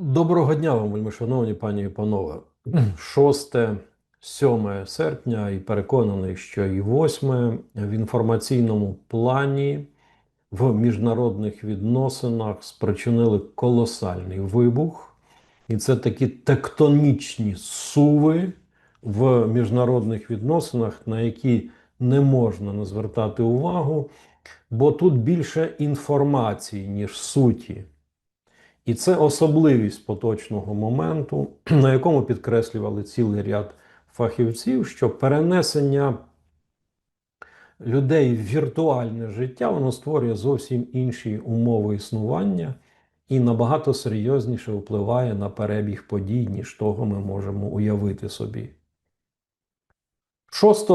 Доброго дня вам, шановні пані і панове. 6, 7 серпня і переконаний, що і 8 в інформаційному плані в міжнародних відносинах спричинили колосальний вибух. І це такі тектонічні суви в міжнародних відносинах, на які не можна не звертати увагу, бо тут більше інформації, ніж суті. І це особливість поточного моменту, на якому підкреслювали цілий ряд фахівців, що перенесення людей в віртуальне життя воно створює зовсім інші умови існування і набагато серйозніше впливає на перебіг подій, ніж того ми можемо уявити собі. 6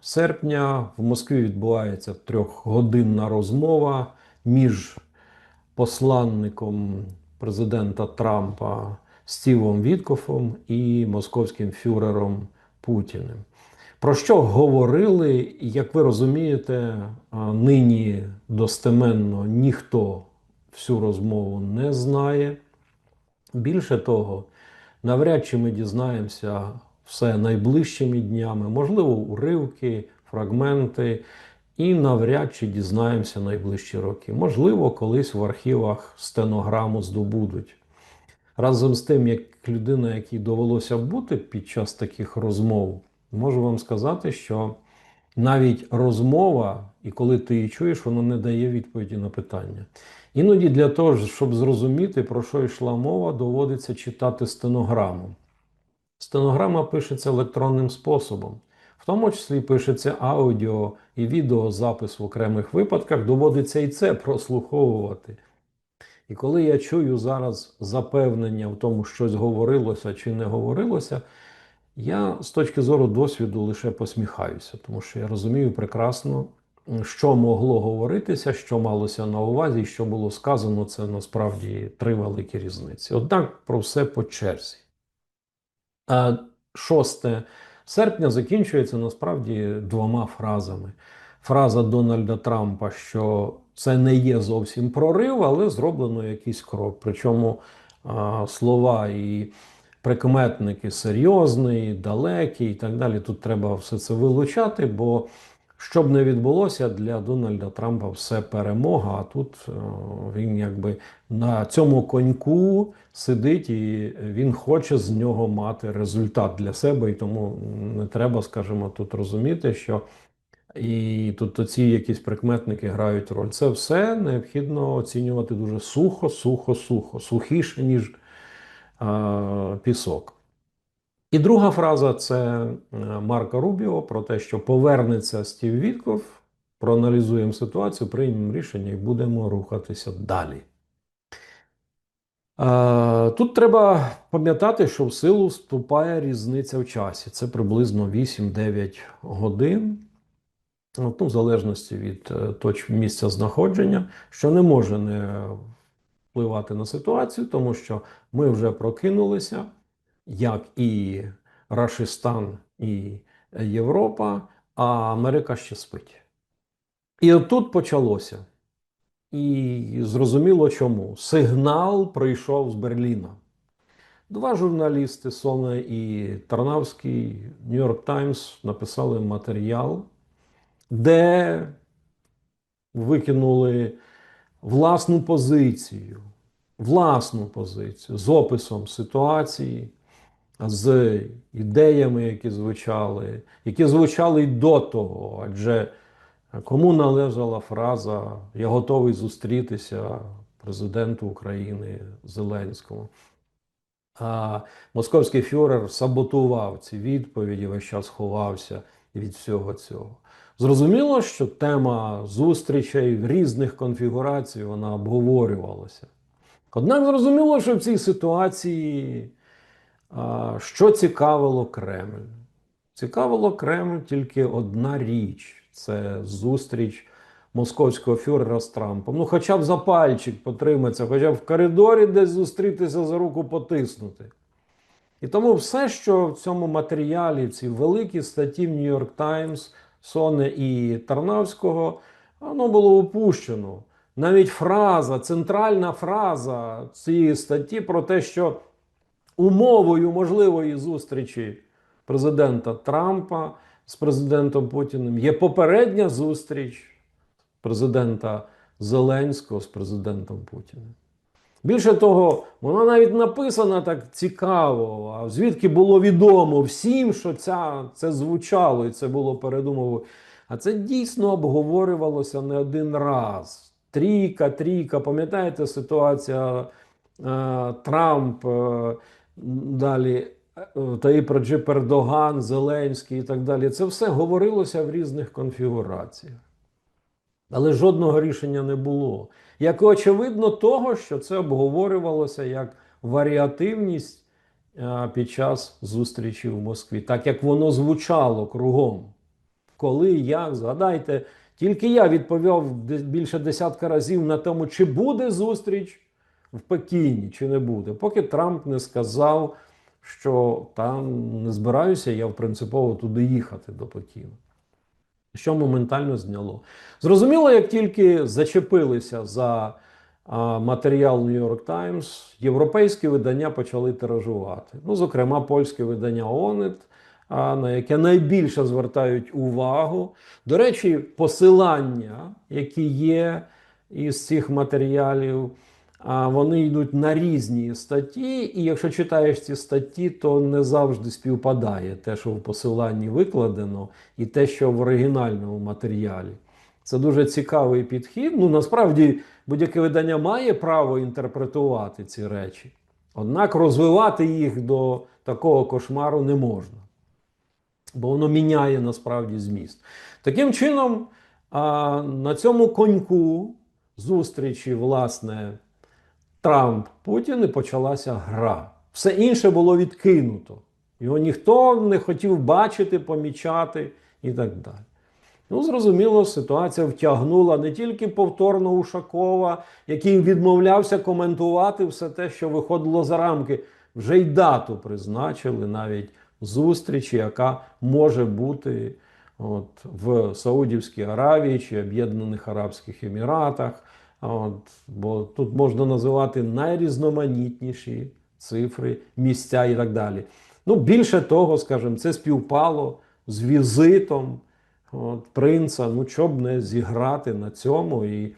серпня в Москві відбувається трьохгодинна розмова між посланником президента Трампа Стівом Віткофом і московським фюрером Путіним. Про що говорили, як ви розумієте, нині достеменно ніхто всю розмову не знає. Більше того, навряд чи ми дізнаємося все найближчими днями, можливо, уривки, фрагменти, і навряд чи дізнаємося найближчі роки. Можливо, колись в архівах стенограму здобудуть. Разом з тим, як людина, якій довелося бути під час таких розмов, можу вам сказати, що навіть розмова, і коли ти її чуєш, вона не дає відповіді на питання. Іноді для того, щоб зрозуміти, про що йшла мова, доводиться читати стенограму. Стенограма пишеться електронним способом. Тому числі пишеться аудіо і відеозапис в окремих випадках, доводиться і це прослуховувати. І коли я чую зараз запевнення в тому, щось говорилося чи не говорилося, я з точки зору досвіду лише посміхаюся, тому що я розумію прекрасно, що могло говоритися, що малося на увазі, що було сказано, це насправді три великі різниці. Однак про все по черзі. А 6 серпня закінчується насправді двома фразами. Фраза Дональда Трампа, що це не є зовсім прорив, але зроблено якийсь крок. Причому слова і прикметники серйозний, далекі і так далі. Тут треба все це вилучати, бо що б не відбулося, для Дональда Трампа все перемога. А тут е, він якби на цьому коньку сидить і він хоче з нього мати результат для себе. І тому не треба, скажімо, тут розуміти, що і тут оці якісь прикметники грають роль. Це все необхідно оцінювати дуже сухо, сухо, сухо, сухіше, ніж а, пісок. І друга фраза це е, Марка Рубіо про те, що повернеться Стів Вітков, проаналізуємо ситуацію, приймемо рішення і будемо рухатися далі. Е, Тут треба пам'ятати, що в силу вступає різниця в часі. Це приблизно 8-9 годин, ну, в залежності від е, точ місця знаходження, що не може не впливати на ситуацію, тому що ми вже прокинулися як і Рашистан, і Європа, а Америка ще спить. І отут почалося. І зрозуміло чому. Сигнал прийшов з Берліна. Два журналісти Соне і Тарнавський Нью-Йорк Таймс написали матеріал, де викинули власну позицію, власну позицію з описом ситуації з ідеями, які звучали, які звучали й до того. Адже кому належала фраза Я готовий зустрітися президенту України Зеленському. А московський фюрер саботував ці відповіді, весь час ховався від всього цього. Зрозуміло, що тема зустрічей в різних конфігурацій вона обговорювалася. Однак зрозуміло, що в цій ситуації що цікавило Кремль? Цікавило Кремль тільки одна річ це зустріч московського фюрера з Трампом. Ну, хоча б за пальчик потриматися, хоча б в коридорі десь зустрітися за руку потиснути. І тому все, що в цьому матеріалі, в цій великій статті в Нью-Йорк Таймс, Соне і Тарнавського, воно було опущено. навіть фраза, центральна фраза цієї статті про те, що умовою можливої зустрічі президента Трампа з президентом Путіним є попередня зустріч президента Зеленського з президентом Путіним. Більше того, вона навіть написана так цікаво. А звідки було відомо всім, що ця, це звучало і це було передумовою. А це дійсно обговорювалося не один раз. Трійка, трійка, пам'ятаєте ситуація е, Трамп, е, далі е, Таїп Раджип Ердоган, Зеленський і так далі. Це все говорилося в різних конфігураціях. Але жодного рішення не було. Як очевидно, того, що це обговорювалося як варіативність е, під час зустрічі в Москві, так як воно звучало кругом. Коли, як, згадайте, тільки я відповів більше десятка разів на тому, чи буде зустріч в Пекіні, чи не буде, поки Трамп не сказав, що там не збираюся я принципово туди їхати до Пекіну що моментально зняло. Зрозуміло, як тільки зачепилися за а, матеріал New York Times, європейські видання почали тиражувати. Ну, зокрема, польське видання ОНЕТ, а, на яке найбільше звертають увагу. До речі, посилання, які є із цих матеріалів, вони йдуть на різні статті, і якщо читаєш ці статті, то не завжди співпадає те, що в посиланні викладено, і те, що в оригінальному матеріалі. Це дуже цікавий підхід. Ну, насправді, будь-яке видання має право інтерпретувати ці речі. Однак розвивати їх до такого кошмару не можна. Бо воно міняє насправді зміст. Таким чином, на цьому коньку зустрічі, власне, Трамп Путін і почалася гра. Все інше було відкинуто. Його ніхто не хотів бачити, помічати і так далі. Ну, зрозуміло, ситуація втягнула не тільки повторно Ушакова, який відмовлявся коментувати все те, що виходило за рамки. Вже й дату призначили навіть зустрічі, яка може бути от, в Саудівській Аравії чи Об'єднаних Арабських Еміратах. От, бо тут можна називати найрізноманітніші цифри, місця і так далі. Ну, більше того, скажімо, це співпало з візитом от, принца. Ну, щоб не зіграти на цьому. І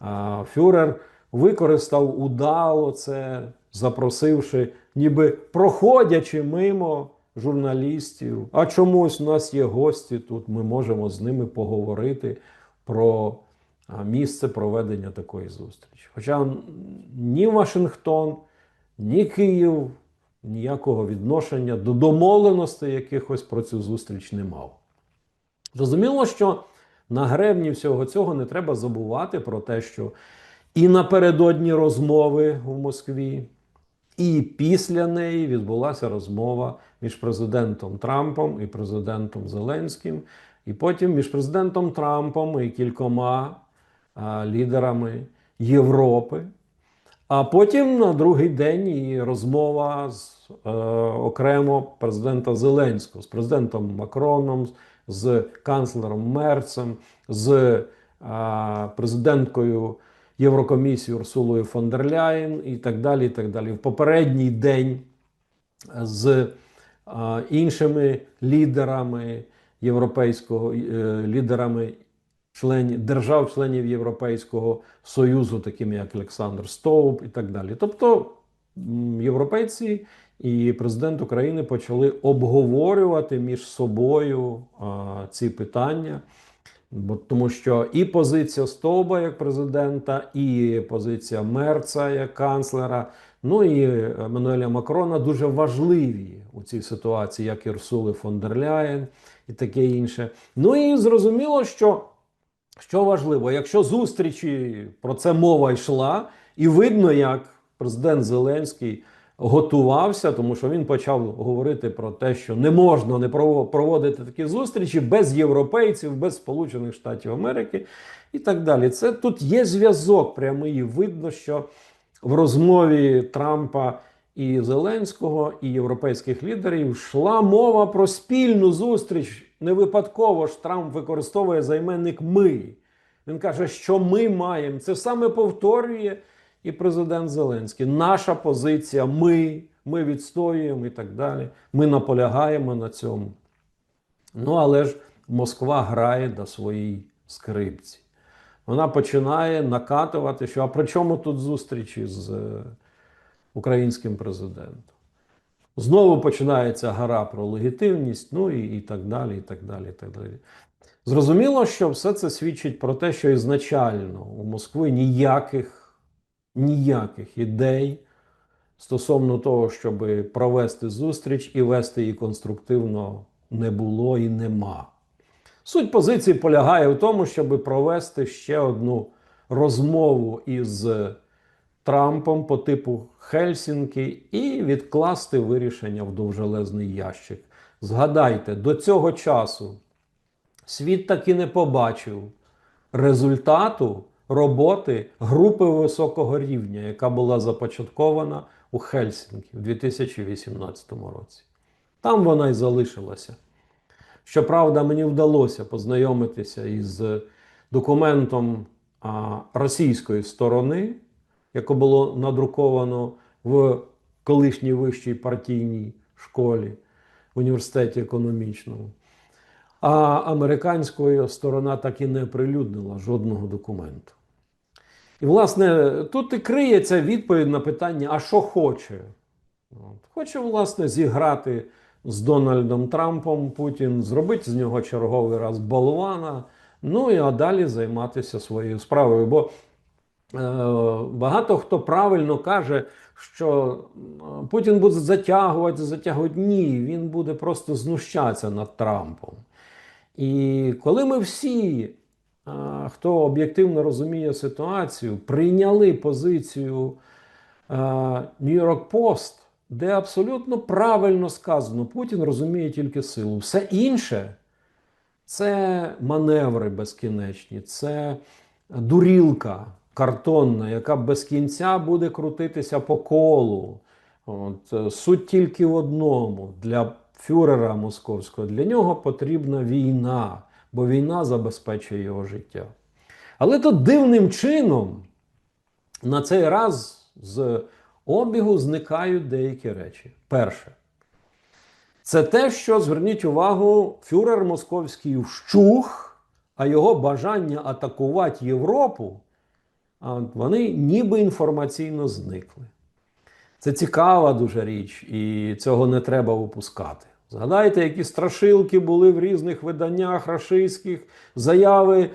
а, Фюрер використав удало це, запросивши, ніби проходячи мимо журналістів. А чомусь у нас є гості тут, ми можемо з ними поговорити про місце проведення такої зустрічі. Хоча ні Вашингтон, ні Київ ніякого відношення до домовленостей якихось про цю зустріч не мав. Зрозуміло, що на гребні всього цього не треба забувати про те, що і напередодні розмови в Москві, і після неї відбулася розмова між президентом Трампом і президентом Зеленським, і потім між президентом Трампом і кількома лідерами Європи. А потім на другий день і розмова з е, окремо президента Зеленського, з президентом Макроном, з канцлером Мерцем, з е, президенткою Єврокомісії Урсулою фон дер Ляєн і так далі. і так далі. В попередній день з е, іншими лідерами європейського е, лідерами членів держав-членів Європейського Союзу, такими як Олександр Стовп і так далі. Тобто європейці і президент України почали обговорювати між собою а, ці питання. Бо тому що і позиція Стовба як президента, і позиція Мерца як канцлера, ну і Еммануеля Макрона дуже важливі у цій ситуації, як і Урсули фон дер Ляєн і таке інше. Ну і зрозуміло, що що важливо, якщо зустрічі про це мова йшла, і видно, як президент Зеленський готувався, тому що він почав говорити про те, що не можна не прово- проводити такі зустрічі без європейців, без Сполучених Штатів Америки і так далі. Це тут є зв'язок прямий. Видно, що в розмові Трампа і Зеленського, і європейських лідерів йшла мова про спільну зустріч. Не випадково ж Трамп використовує займенник ми. Він каже, що ми маємо. Це саме повторює і президент Зеленський. Наша позиція, ми, ми відстоюємо і так далі. Ми наполягаємо на цьому. Ну, але ж Москва грає до своїй скрипці. Вона починає накатувати, що а при чому тут зустрічі з е, українським президентом? Знову починається гра про легітимність, ну і, і так далі. і так далі, і так далі. Зрозуміло, що все це свідчить про те, що ізначально у Москви ніяких, ніяких ідей стосовно того, щоб провести зустріч і вести її конструктивно, не було і нема. Суть позиції полягає в тому, щоб провести ще одну розмову із Трампом по типу Хельсінки і відкласти вирішення в довжелезний ящик. Згадайте, до цього часу світ таки не побачив результату роботи групи високого рівня, яка була започаткована у Хельсінкі в 2018 році. Там вона й залишилася. Щоправда, мені вдалося познайомитися із документом російської сторони, яке було надруковано в колишній вищій партійній школі університеті економічному. А американська сторона так і не оприлюднила жодного документу. І, власне, тут і криється відповідь на питання: а що хоче? От. Хоче, власне, зіграти з Дональдом Трампом Путін, зробити з нього черговий раз болвана, ну і а далі займатися своєю справою. Бо багато хто правильно каже, що е, Путін буде затягувати, затягувати. Ні, він буде просто знущатися над Трампом. І коли ми всі, е, хто об'єктивно розуміє ситуацію, прийняли позицію е, New York Post, де абсолютно правильно сказано, Путін розуміє тільки силу. Все інше це маневри безкінечні, це дурілка картонна, яка без кінця буде крутитися по колу. От, е, Суть тільки в одному для фюрера московського, для нього потрібна війна, бо війна забезпечує його життя. Але тут дивним чином на цей раз з обігу зникають деякі речі. Перше, це те, що зверніть увагу, фюрер московський вщух, а його бажання атакувати Європу, вони ніби інформаційно зникли. Це цікава дуже річ, і цього не треба випускати. Згадайте, які страшилки були в різних виданнях рашистських, заяви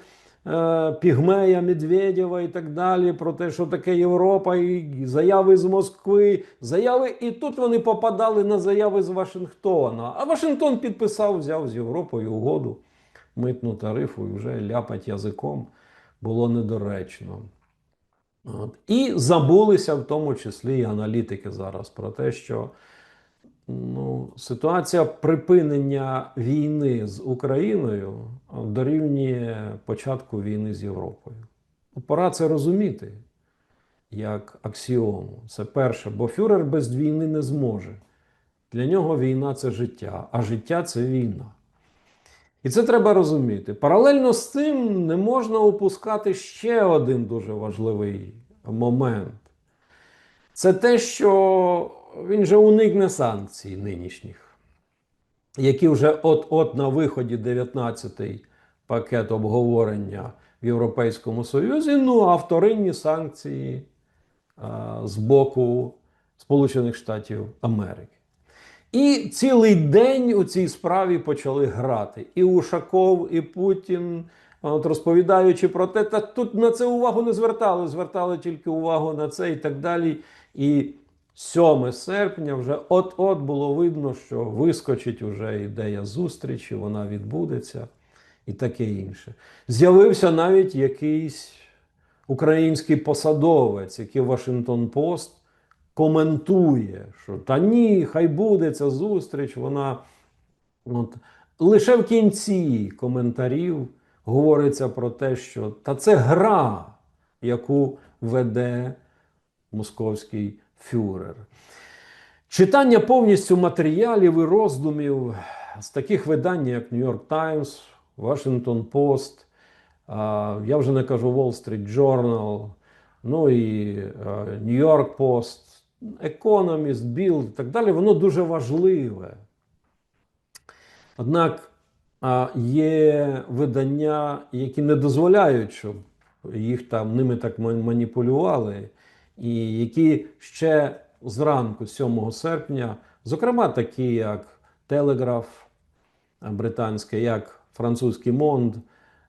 е, Пігмея, Медведєва і так далі, про те, що таке Європа, і заяви з Москви, заяви, і тут вони попадали на заяви з Вашингтона. А Вашингтон підписав, взяв з Європою угоду, митну тарифу, і вже ляпать язиком було недоречно. От. І забулися в тому числі і аналітики зараз про те, що ну, ситуація припинення війни з Україною дорівнює початку війни з Європою. Ну, Пора це розуміти як аксіому. Це перше, бо фюрер без війни не зможе. Для нього війна це життя, а життя це війна. І це треба розуміти. Паралельно з цим не можна опускати ще один дуже важливий момент. Це те, що він же уникне санкцій нинішніх, які вже от-от на виході 19-й пакет обговорення в Європейському Союзі, ну а вторинні санкції а, з боку Сполучених Штатів Америки. І цілий день у цій справі почали грати. І Ушаков, і Путін, от розповідаючи про те, та тут на це увагу не звертали, звертали тільки увагу на це і так далі. І 7 серпня вже от-от було видно, що вискочить уже ідея зустрічі, вона відбудеться і таке інше. З'явився навіть якийсь український посадовець, який Вашингтон Пост коментує, що та ні, хай буде ця зустріч. Вона от, лише в кінці коментарів говориться про те, що та це гра, яку веде московський фюрер. Читання повністю матеріалів і роздумів з таких видань, як York Times, Washington Post, я вже не кажу Wall Street Journal, ну і е, New Economist, Bill і так далі, воно дуже важливе. Однак є видання, які не дозволяють, щоб їх там ними так маніпулювали, і які ще зранку, 7 серпня, зокрема такі, як Телеграф а, британське, як французький Монд,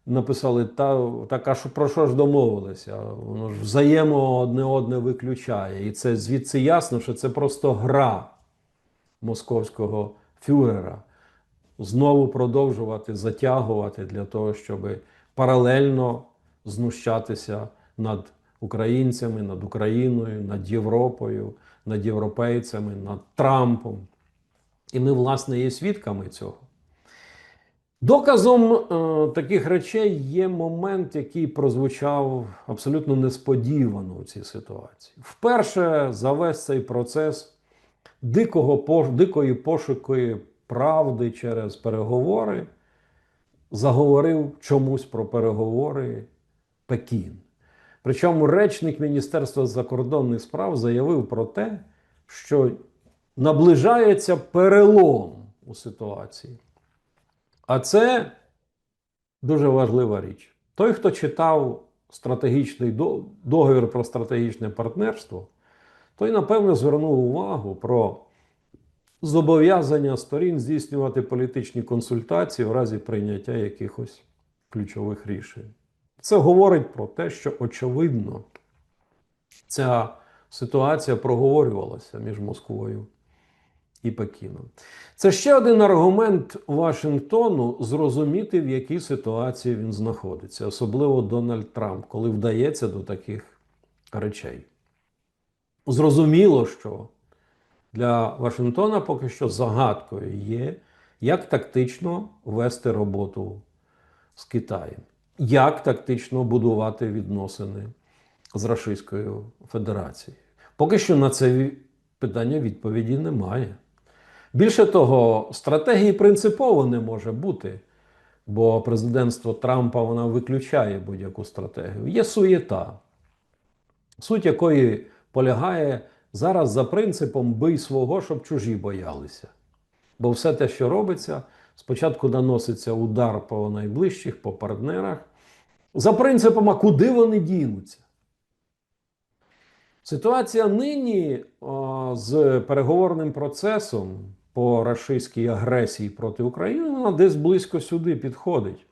написали, та, так, а що, про що ж домовилися? Воно ж взаємо одне одне виключає. І це звідси ясно, що це просто гра московського фюрера знову продовжувати затягувати для того, щоб паралельно знущатися над українцями, над Україною, над Європою, над європейцями, над Трампом. І ми, власне, є свідками цього. Доказом е, таких речей є момент, який прозвучав абсолютно несподівано у цій ситуації. Вперше за весь цей процес дикого, дикої пошуки правди через переговори заговорив чомусь про переговори Пекін. Причому речник Міністерства закордонних справ заявив про те, що наближається перелом у ситуації. А це дуже важлива річ. Той, хто читав стратегічний договір про стратегічне партнерство, той, напевно, звернув увагу про зобов'язання сторін здійснювати політичні консультації в разі прийняття якихось ключових рішень. Це говорить про те, що очевидно ця ситуація проговорювалася між Москвою і Пекіном. Це ще один аргумент Вашингтону зрозуміти, в якій ситуації він знаходиться, особливо Дональд Трамп, коли вдається до таких речей. Зрозуміло, що для Вашингтона поки що загадкою є, як тактично вести роботу з Китаєм, як тактично будувати відносини з Російською Федерацією. Поки що на це питання відповіді немає. Більше того, стратегії принципово не може бути, бо президентство Трампа вона виключає будь-яку стратегію. Є суєта, суть якої полягає зараз за принципом бий свого, щоб чужі боялися. Бо все те, що робиться, спочатку наноситься удар по найближчих, по партнерах, за принципом, а куди вони дінуться. Ситуація нині о, з переговорним процесом по рашистській агресії проти України вона десь близько сюди підходить.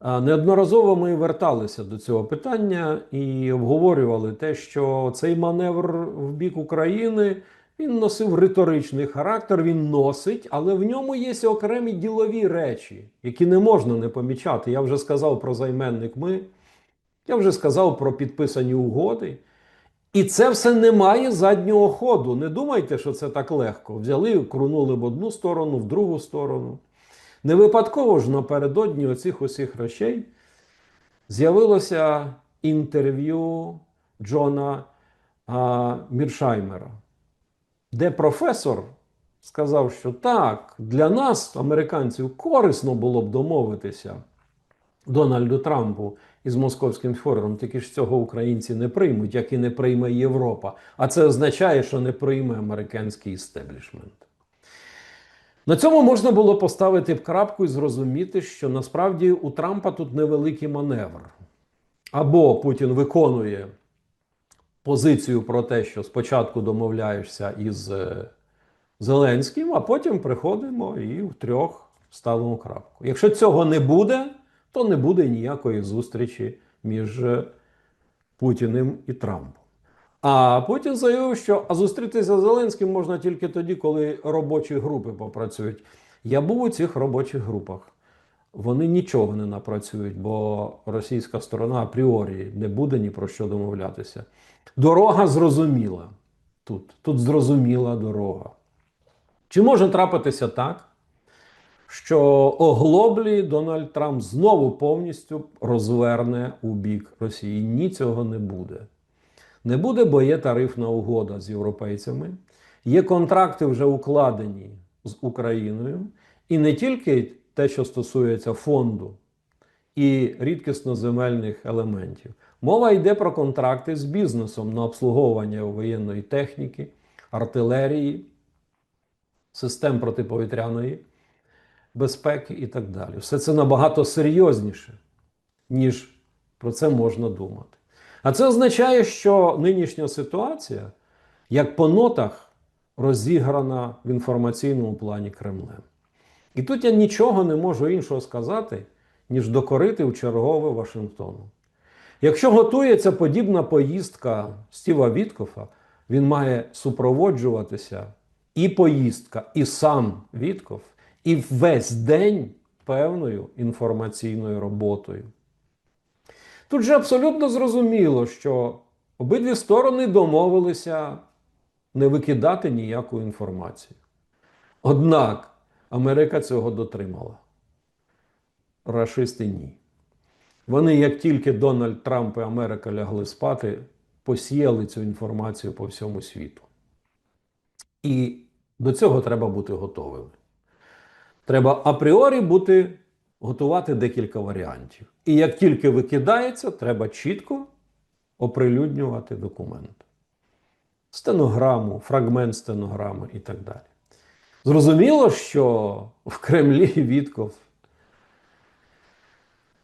Неодноразово ми верталися до цього питання і обговорювали те, що цей маневр в бік України він носив риторичний характер, він носить, але в ньому є окремі ділові речі, які не можна не помічати. Я вже сказав про займенник ми, я вже сказав про підписані угоди. І це все не має заднього ходу. Не думайте, що це так легко. Взяли, крунули в одну сторону, в другу сторону. Не випадково ж напередодні оцих усіх речей з'явилося інтерв'ю Джона а, Міршаймера, де професор сказав, що так, для нас, американців, корисно було б домовитися Дональду Трампу із московським фюрером, тільки ж цього українці не приймуть, як і не прийме Європа. А це означає, що не прийме американський істеблішмент. На цьому можна було поставити б крапку і зрозуміти, що насправді у Трампа тут невеликий маневр. Або Путін виконує позицію про те, що спочатку домовляєшся із е, Зеленським, а потім приходимо і втрьох ставимо крапку. Якщо цього не буде, то не буде ніякої зустрічі між е, Путіним і Трампом. А Путін заявив, що а зустрітися з Зеленським можна тільки тоді, коли робочі групи попрацюють. Я був у цих робочих групах. Вони нічого не напрацюють, бо російська сторона апріорі не буде ні про що домовлятися. Дорога зрозуміла тут. Тут зрозуміла дорога. Чи може трапитися так, що оглоблі Дональд Трамп знову повністю розверне у бік Росії? Ні, цього не буде. Не буде, бо є тарифна угода з європейцями, є контракти вже укладені з Україною, і не тільки те, що стосується фонду, і рідкісноземельних елементів. Мова йде про контракти з бізнесом на обслуговування воєнної техніки, артилерії, систем протиповітряної безпеки і так далі. Все це набагато серйозніше, ніж про це можна думати. А це означає, що нинішня ситуація, як по нотах, розіграна в інформаційному плані Кремлем. І тут я нічого не можу іншого сказати, ніж докорити в чергове Вашингтону. Якщо готується подібна поїздка Стіва Віткофа, він має супроводжуватися і поїздка, і сам Віткоф, і весь день певною інформаційною роботою. Тут же абсолютно зрозуміло, що обидві сторони домовилися не викидати ніяку інформацію. Однак Америка цього дотримала. Рашисти ні. Вони, як тільки Дональд Трамп і Америка лягли спати, посіяли цю інформацію по всьому світу. І до цього треба бути готовими. Треба апріорі бути, готувати декілька варіантів. І як тільки викидається, треба чітко оприлюднювати документ. Стенограму, фрагмент стенограми і так далі. Зрозуміло, що в Кремлі Вітков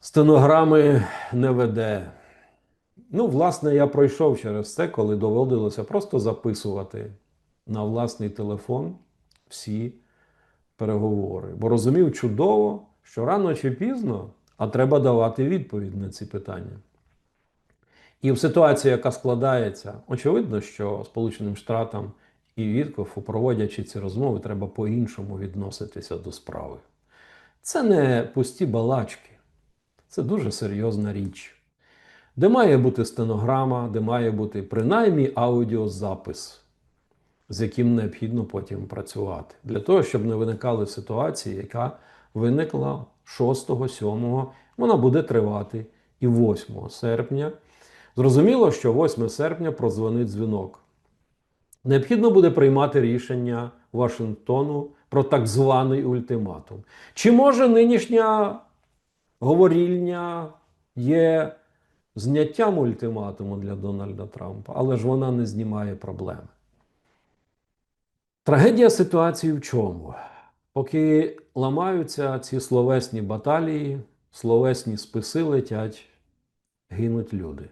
стенограми не веде. Ну, власне, я пройшов через це, коли доводилося просто записувати на власний телефон всі переговори. Бо розумів чудово, що рано чи пізно, а треба давати відповідь на ці питання. І в ситуації, яка складається, очевидно, що Сполученим Штатам і Віткофу, проводячи ці розмови, треба по-іншому відноситися до справи. Це не пусті балачки, це дуже серйозна річ, де має бути стенограма, де має бути принаймні аудіозапис, з яким необхідно потім працювати, для того, щоб не виникали ситуації, яка виникла 6-7, вона буде тривати і 8 серпня. Зрозуміло, що 8 серпня прозвонить дзвінок. Необхідно буде приймати рішення Вашингтону про так званий ультиматум. Чи може нинішня говорільня є зняттям ультиматуму для Дональда Трампа, але ж вона не знімає проблеми. Трагедія ситуації в чому? Поки ламаються ці словесні баталії, словесні списи летять, гинуть люди.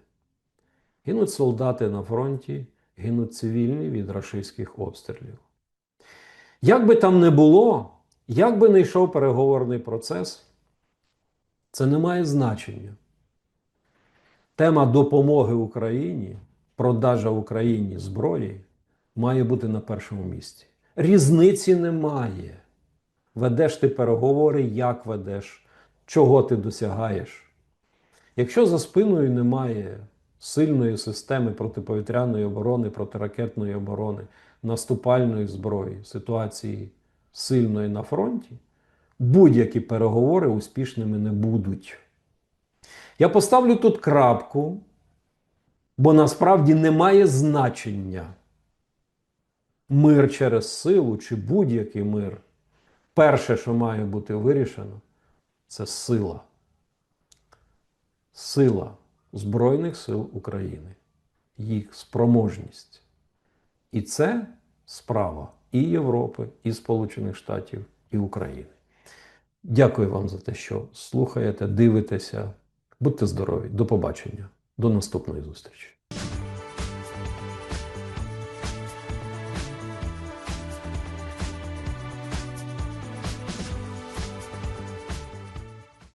Гинуть солдати на фронті, гинуть цивільні від рашистських обстрілів. Як би там не було, як би не йшов переговорний процес, це не має значення. Тема допомоги Україні, продажа Україні зброї має бути на першому місці. Різниці немає. Ведеш ти переговори, як ведеш, чого ти досягаєш. Якщо за спиною немає сильної системи протиповітряної оборони, протиракетної оборони, наступальної зброї, ситуації сильної на фронті, будь-які переговори успішними не будуть. Я поставлю тут крапку, бо насправді немає значення мир через силу чи будь-який мир. Перше, що має бути вирішено, це сила. Сила Збройних сил України, їх спроможність. І це справа і Європи, і Сполучених Штатів, і України. Дякую вам за те, що слухаєте, дивитеся. Будьте здорові, до побачення, до наступної зустрічі.